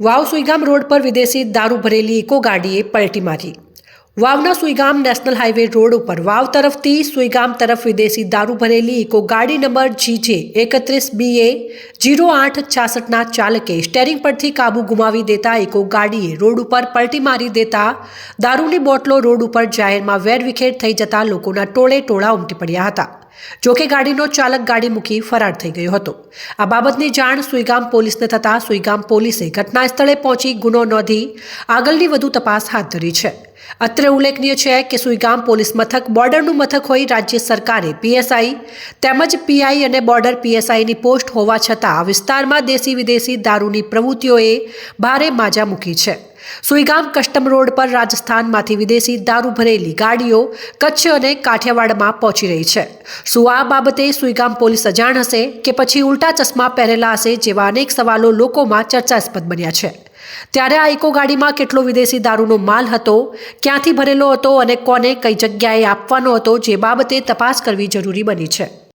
વાવ Suigam road પર વિદેશી દારૂ ભરેલી ઇકો ગાડીએ પલટી મારી. વાવના સુઈગામ નેશનલ હાઈવે રોડ ઉપર વાવ તરફથી સુઈગામ તરફ વિદેશી દારૂ ભરેલી ઇકો ગાડી નંબર જીજે એકત્રીસ બી એ જીરો આઠ છાસઠના ચાલકે સ્ટેરિંગ પરથી કાબુ ગુમાવી દેતા ઇકો ગાડીએ રોડ ઉપર પલટી મારી દેતા દારૂની બોટલો રોડ ઉપર જાહેરમાં વેરવિખેર થઈ જતા લોકોના ટોળે ટોળા ઉમટી પડ્યા હતા. જોકે ગાડીનો ચાલક ગાડી મૂકી ફરાર થઈ ગયો હતો. આ બાબતની જાણ સુઈગામ પોલીસને થતાં સુઈગામ પોલીસે ઘટના સ્થળે પહોંચી ગુનો નોંધી આગળની વધુ તપાસ હાથ ધરી છે. અત્રે ઉલ્લેખનીય છે કે સુઈગામ પોલીસ મથક, બોર્ડરનું મથક હોઈ રાજ્ય સરકારે પીએસઆઈ તેમજ પીઆઈ અને બોર્ડર પીએસઆઈની પોસ્ટ હોવા છતાં આ વિસ્તારમાં દેશી વિદેશી દારૂની પ્રવૃત્તિઓએ ભારે માજા મૂકી છે. સુઈગામ કસ્ટમ રોડ પર રાજસ્થાનમાંથી વિદેશી દારૂ ભરેલી ગાડીઓ કચ્છ અને કાઠિયાવાડમાં પહોંચી રહી છે. શું આ બાબતે સુઈગામ પોલીસ અજાણ હશે કે પછી ઉલટા ચશ્મા પહેરેલા હશે જેવા અનેક સવાલો લોકોમાં ચર્ચાસ્પદ બન્યા છે? ત્યારે આ ઇકો ગાડીમાં કેટલો વિદેશી દારૂનો માલ હતો, ક્યાંથી ભરેલો હતો અને કોને કઈ જગ્યાએ આપવાનો હતો, જે બાબતે તપાસ કરવી જરૂરી બની છે.